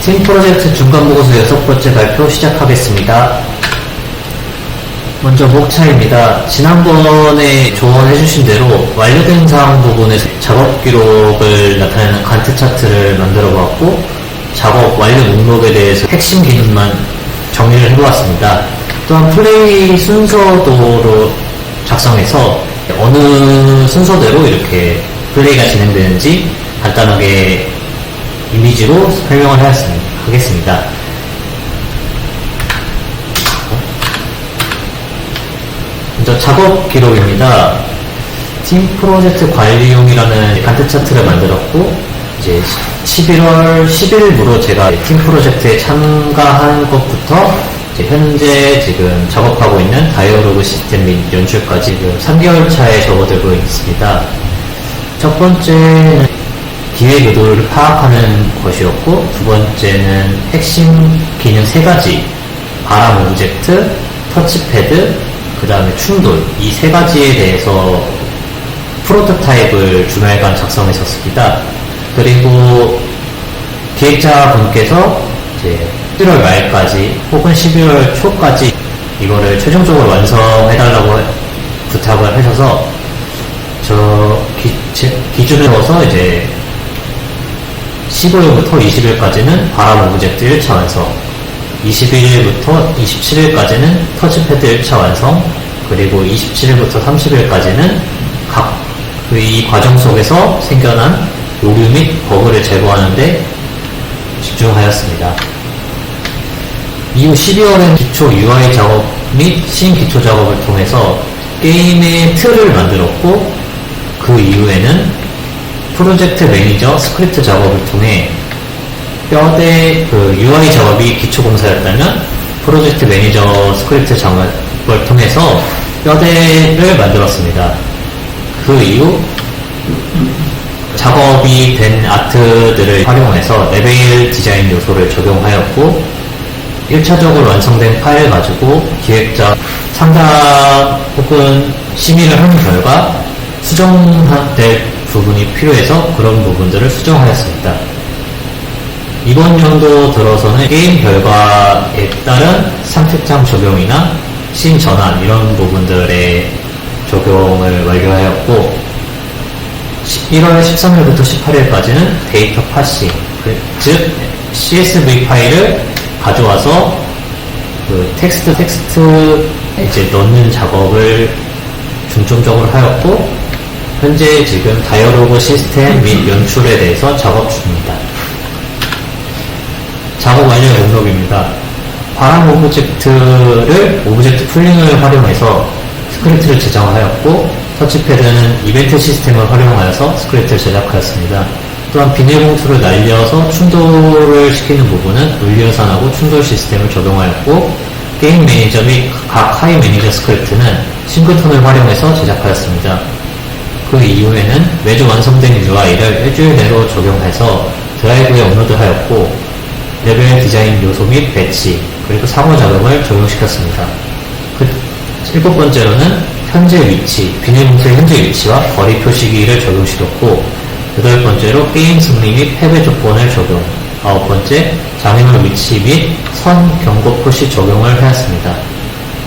팀 프로젝트 중간 보고서 여섯 번째 발표 시작하겠습니다. 먼저 목차입니다. 지난번에 조언해주신 대로 완료된 사항 부분에서 작업 기록을 나타내는 간트 차트를 만들어 보았고 작업 완료 목록에 대해서 핵심 기능만 정리를 해보았습니다. 또한 플레이 순서도로 작성해서 어느 순서대로 이렇게 플레이가 진행되는지 간단하게 이미지로 설명을. 하겠습니다. 먼저 작업 기록입니다. 팀 프로젝트 관리용이라는 간트 차트를 만들었고, 이제 11월 10일부로 제가 팀 프로젝트에 참가한 것부터 현재 지금 작업하고 있는 다이어로그 시스템 및 연출까지 지금 3개월 차에 접어들고 있습니다. 첫 번째는 기획 의도를 파악하는 것이었고, 두 번째는 핵심 기능 세 가지, 바람 오브젝트, 터치패드, 그 다음에 충돌, 이 세 가지에 대해서 프로토타입을 주말간 작성했었습니다. 그리고 기획자분께서 이제 11월 말까지 혹은 12월 초까지 이거를 최종적으로 완성해달라고 부탁을 하셔서 저 기, 기준을 넣어서 이제 15일부터 20일까지는 바람 오브젝트 1차 완성, 21일부터 27일까지는 터치패드 1차 완성, 그리고 27일부터 30일까지는 각 이 과정 속에서 생겨난 오류 및 버그를 제거하는데 집중하였습니다. 이후 12월엔 기초 UI 작업 및 신 기초 작업을 통해서 게임의 틀을 만들었고 그 이후에는 프로젝트 매니저 스크립트 작업을 통해 뼈대 그 UI 작업이 기초 공사였다면 프로젝트 매니저 스크립트 작업을 통해서 뼈대를 만들었습니다. 그 이후 작업이 된 아트들을 활용해서 레벨 디자인 요소를 적용하였고 1차적으로 완성된 파일을 가지고 기획자 상담 혹은 심의를 한 결과 수정될 부분이 필요해서 그런 부분들을 수정하였습니다. 이번 연도 들어서는 게임 결과에 따른 선택장 적용이나 신 전환 이런 부분들의 적용을 완료하였고 1월 13일부터 18일까지는 데이터 파싱, 그, 즉 CSV 파일을 가져와서 그 텍스트 텍스트 이제 넣는 작업을 중점적으로 하였고 현재 지금 다이어로그 시스템 및 연출에 대해서 작업 중입니다. 작업 완료 목록입니다. 바람 오브젝트를 오브젝트 풀링을 활용해서 스크립트를 제작하였고 터치패드는 이벤트 시스템을 활용하여서 스크립트를 제작하였습니다. 또한 비닐봉투를 날려서 충돌을 시키는 부분은 물리어산하고 충돌 시스템을 적용하였고 게임 매니저 및 각 하이 매니저 스크립트는 싱글톤을 활용해서 제작하였습니다. 그 이후에는 매주 완성된 UI를 일주일 내로 적용해서 드라이브에 업로드하였고 레벨 디자인 요소 및 배치 그리고 사고 작업을 적용시켰습니다. 그 일곱 번째로는 현재 위치, 비닐봉투의 현재 위치와 거리 표시기를 적용시켰고 여덟 번째로 게임 승리 및 패배 조건을 적용 아홉 번째 장애물 위치 및 선 경고 표시 적용을 하였습니다.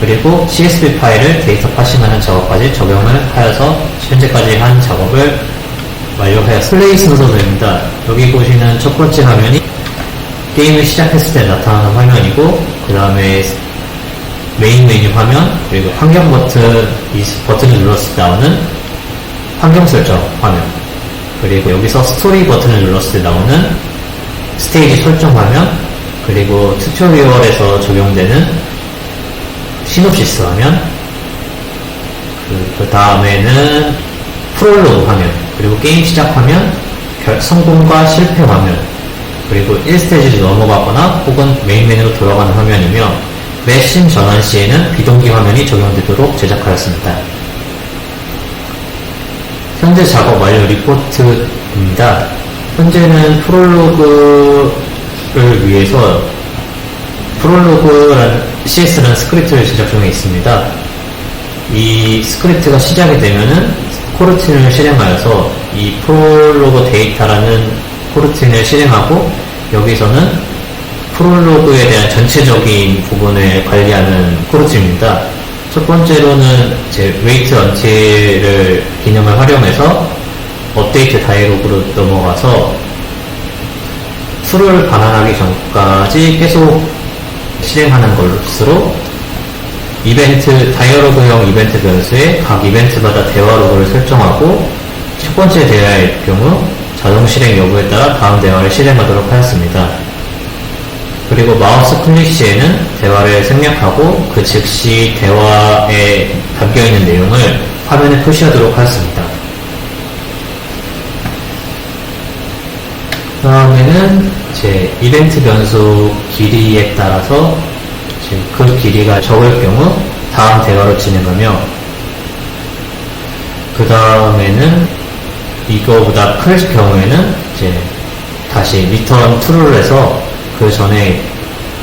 그리고 CSV 파일을 데이터 파싱하는 작업까지 적용을 하여서 현재까지 한 작업을 완료하였습니다. 플레이 순서입니다. 여기 보시는 첫 번째 화면이 게임을 시작했을 때 나타나는 화면이고 그 다음에 메인 메뉴 화면 그리고 환경 버튼 이 버튼을 눌렀을 때 나오는 환경 설정 화면 그리고 여기서 스토리 버튼을 눌렀을 때 나오는 스테이지 설정 화면 그리고 튜토리얼에서 적용되는 시놉시스 화면 그, 그 다음에는 프롤로그 화면 그리고 게임 시작 화면 결, 성공과 실패 화면 그리고 1스테이지를 넘어가거나 혹은 메인 메뉴로 돌아가는 화면이며 매신 전환 시에는 비동기 화면이 적용되도록 제작하였습니다. 현재 작업 완료 리포트입니다. 현재는 프롤로그를 위해서 프롤로그라는 CS라는 스크립트를 제작 중에 있습니다. 이 스크립트가 시작이 되면은 코르틴을 실행하여서 이 프롤로그 데이터라는 코르틴을 실행하고 여기서는 프롤로그에 대한 전체적인 부분을 관리하는 코르트입니다. 첫 번째로는 이제 웨이트 언틸을 개념을 활용해서 업데이트 다이로그로 넘어가서 툴을 반환하기 전까지 계속 실행하는 것으로 이벤트, 다이어로그형 이벤트 변수에 각 이벤트마다 대화 로그를 설정하고 첫 번째 대화일 경우 자동 실행 여부에 따라 다음 대화를 실행하도록 하였습니다. 그리고 마우스 클릭 시에는 대화를 생략하고 그 즉시 대화에 담겨있는 내용을 화면에 표시하도록 하였습니다. 다음에는 이제 이벤트 변수 길이에 따라서 그 길이가 적을 경우 다음 대화로 진행하며 그 다음에는 이거보다 클 경우에는 이제 다시 리턴 트루를 해서 그 전에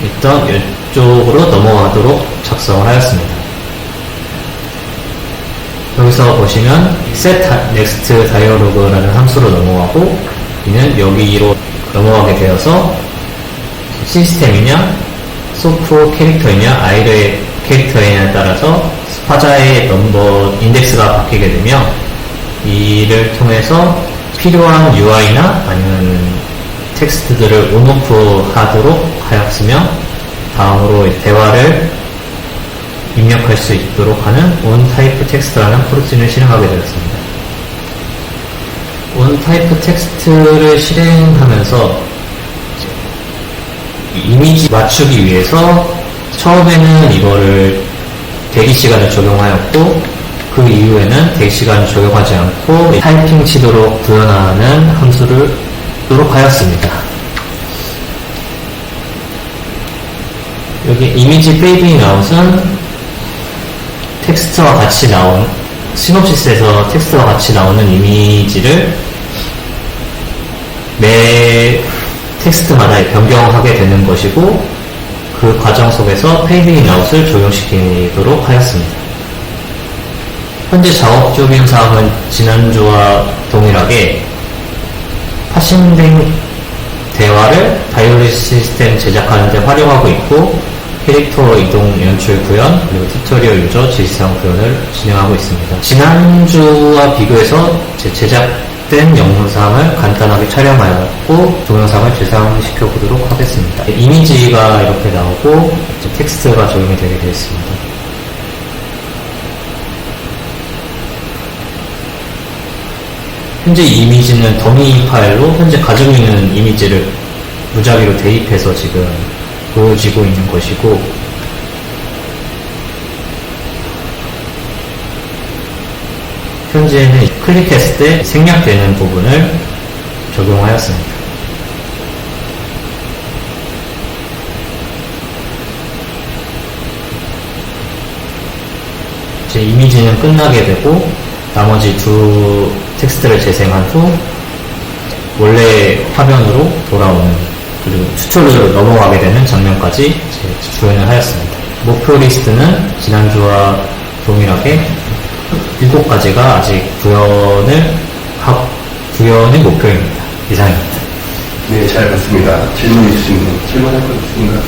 있던 이쪽으로 넘어가도록 작성을 하였습니다. 여기서 보시면 set next dialog라는 함수로 넘어가고 이는 여기로 넘어가게 되어서 시스템이냐 소프 캐릭터이냐 아이의 캐릭터이냐에 따라서 화자의 넘버 인덱스가 바뀌게 되며 이를 통해서 필요한 UI나 아니면 텍스트들을 온오프 하도록 하였으며 다음으로 대화를 입력할 수 있도록 하는 onType 텍스트라는 프로틴을 실행하게 되었습니다. onType 텍스트를 실행하면서 이미지 맞추기 위해서 처음에는 이거를 대기 시간을 적용하였고 그 이후에는 대기 시간을 적용하지 않고 타이핑 치도록 구현하는 함수를 도록 하였습니다. 여기 이미지 페이딩 아웃은 텍스트와 같이 나온 시놉시스에서 텍스트와 같이 나오는 이미지를 매 텍스트마다 변경하게 되는 것이고 그 과정 속에서 페이딩 아웃을 적용시키도록 하였습니다. 현재 작업 중인 사항은 지난주와 동일하게 파싱된 대화를 다이어리 시스템 제작하는 데 활용하고 있고 캐릭터 이동 연출 구현 그리고 튜토리얼 유저 질성 구현을 진행하고 있습니다. 지난주와 비교해서 제 제작된 영상을 간단하게 촬영하였고 동영상을 재생시켜 보도록 하겠습니다. 이미지가 이렇게 나오고 텍스트가 적용이 되게 되었습니다. 현재 이 이미지는 더미 파일로 현재 가지고 있는 이미지를 무작위로 대입해서 지금 보여지고 있는 것이고 현재는 클릭했을 때 생략되는 부분을 적용하였습니다. 이제 이미지는 끝나게 되고 나머지 두 텍스트를 재생한 후 원래 화면으로 돌아오는 그리고 튜토리얼로 넘어가게 되는 장면까지 이제 구현을 하였습니다. 목표 리스트는 지난주와 동일하게 7가지가 아직 구현을 하, 구현의 목표입니다. 이상입니다. 네, 잘 봤습니다. 질문 있으신 분, 질문할 거 있습니까?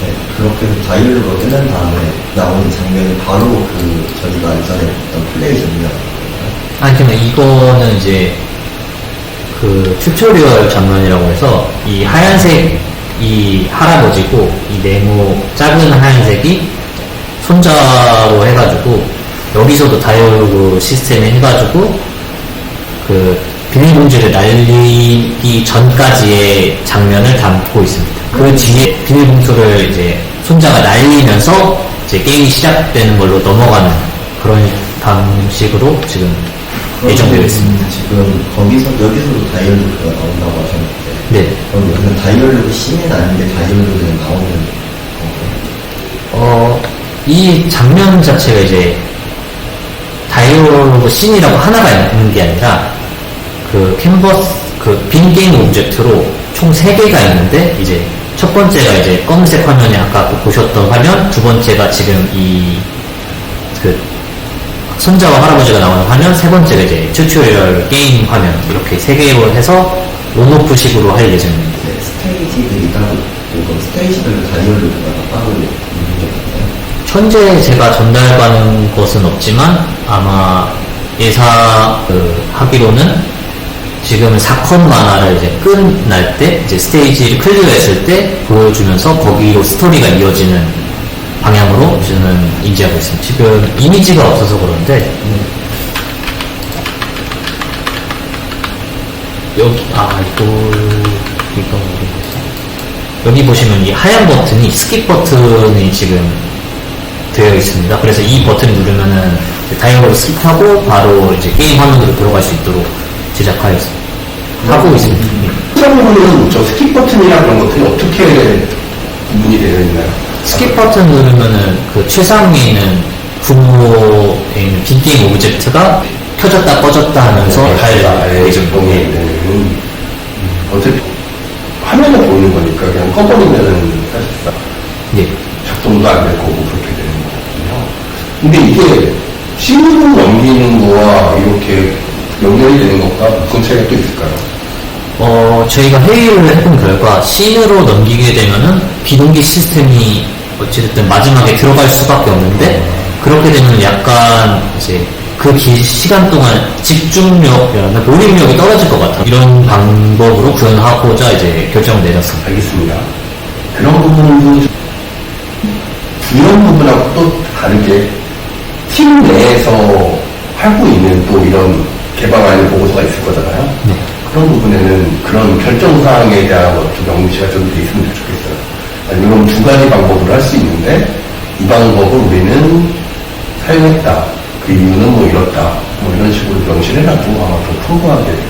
네, 그렇게 해서 다이얼로가 끝난 다음에 나오는 장면이 바로 그 저희가 예전에 했던 플레이 장면. 아니 근데 이거는 이제 그 튜토리얼 장면이라고 해서 이 하얀색 이 할아버지고 이 네모 작은 하얀색이 손자로 해가지고 여기서도 다이얼로그 시스템에 해가지고 그 비닐봉지를 날리기 전까지의 장면을 담고 있습니다. 그 뒤에 비닐봉투를 이제 손자가 날리면서 이제 게임이 시작되는 걸로 넘어가는 그런 방식으로 지금 예정되어 있습니다. 지금 거기서, 여기서도 다이얼로가 나온다고 하셨는데. 네. 그럼 여기는 다이얼로그 씬은 아닌데 다이얼로그는 나오는 건가요? 어, 이 장면 자체가 이제 다이얼로그 씬이라고 하나가 있는 게 아니라 그 캔버스 그 빈 게임 오브젝트로 총 3개가 있는데 이제 첫 번째가 이제 검은색 화면이 아까 그 보셨던 화면 두 번째가 지금 이그 손자와 할아버지가 나오는 화면 세 번째가 이제 튜토리얼 게임 화면 이렇게 세 개로 해서 온오프식으로 할 예정입니다. 네, 스테이지들이 따로 스테이지별로 다이얼을 따로 있는 게? 현재 제가 전달받은 것은 없지만 아마 예사 그 하기로는 지금 사건 만화를 이제 끝날 때 이제 스테이지를 클리어했을 때 보여주면서 거기로 스토리가 이어지는 방향으로 저는 인지하고 있습니다. 지금 이미지가 없어서 그런데 여기 아 이거 이거 모르겠다. 여기 보시면 이 하얀 버튼이 스킵 버튼이 지금 되어 있습니다. 그래서 이 버튼을 누르면은 다이얼을 스킵하고 바로 이제 게임 화면으로 들어갈 수 있도록 제작하였습니다. 하고 있습니다. 예. 저 스킵 버튼이나 그런 것들이 어떻게 구분이 되어 있나요? 스킵 버튼 누르면은 그 최상 위에 있는 분모에 있는 빈게임 오브젝트가 켜졌다 꺼졌다 하면서 네, 달 아예 작동이 예. 되는 음, 어차피 화면에 보이는 거니까 그냥 꺼버리면은 사실상 예. 작동도 안 될 거고 그렇게 되는 거거든요. 근데 이게 씬으로 넘기는 거와 이렇게 연결이 되는 것과 무슨 차이가 또 있을까요? 어, 저희가 회의를 해본 결과 씬으로 넘기게 되면은 비동기 시스템이 어찌됐든 마지막에 들어갈 수밖에 없는데 그렇게 되면 약간 이제 그 기, 시간 동안 집중력이나 몰입력이 떨어질 것 같아. 이런 방법으로 구현하고자 이제 결정을 내렸습니다. 알겠습니다. 그런 부분도 좀- 이런 부분하고 또 다르게 팀 내에서 하고 있는 또 이런 개방안의 보고서가 있을 거잖아요. 네. 그런 부분에는 그런 결정 사항에 대한 어떤 명시가 좀 돼 있으면 좋겠어요. 아니면 두 가지 방법으로 할 수 있는데 이 방법을 우리는 사용했다. 그 이유는 뭐 이렇다. 뭐 이런 식으로 명시를 해놔도 아마 더 풍부하게.